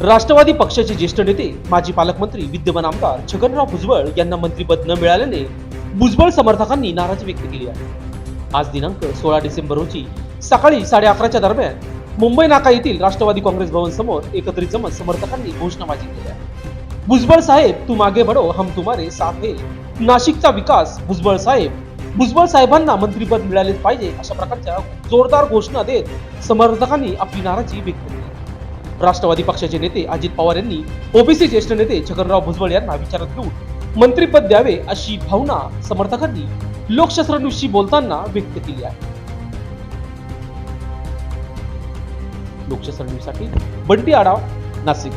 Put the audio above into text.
राष्ट्रवादी पक्षाचे ज्येष्ठ नेते माजी पालकमंत्री विद्यमान आमदार छगनराव भुजबळ यांना मंत्रीपद न मिळाल्याने भुजबळ समर्थकांनी नाराजी व्यक्त केली आहे. आज दिनांक सोळा डिसेंबर रोजी सकाळी साडे अकराच्या दरम्यान मुंबई नाका येथील राष्ट्रवादी काँग्रेस भवन समोर एकत्रित जमत समर्थकांनी घोषणाबाजी केली आहे. भुजबळ साहेब तू मागे बडो हम तुम्हारे साथ हे. नाशिकचा विकास भुजबळ साहेब. भुजबळ साहेबांना मंत्रीपद मिळालेच पाहिजे अशा प्रकारच्या जोरदार घोषणा देत समर्थकांनी आपली नाराजी व्यक्त केली राष्ट्रवादी पक्षाचे नेते अजित पवार यांनी ओबीसी ज्येष्ठ नेते छगनराव भुजबळ यांना विचारात घेऊन मंत्रीपद द्यावे अशी भावना समर्थकांनी लोकशास्त्रांविषयी बोलताना व्यक्त केली आहे. लोकशास्त्रांसाठी बंटी आढाव नाशिक.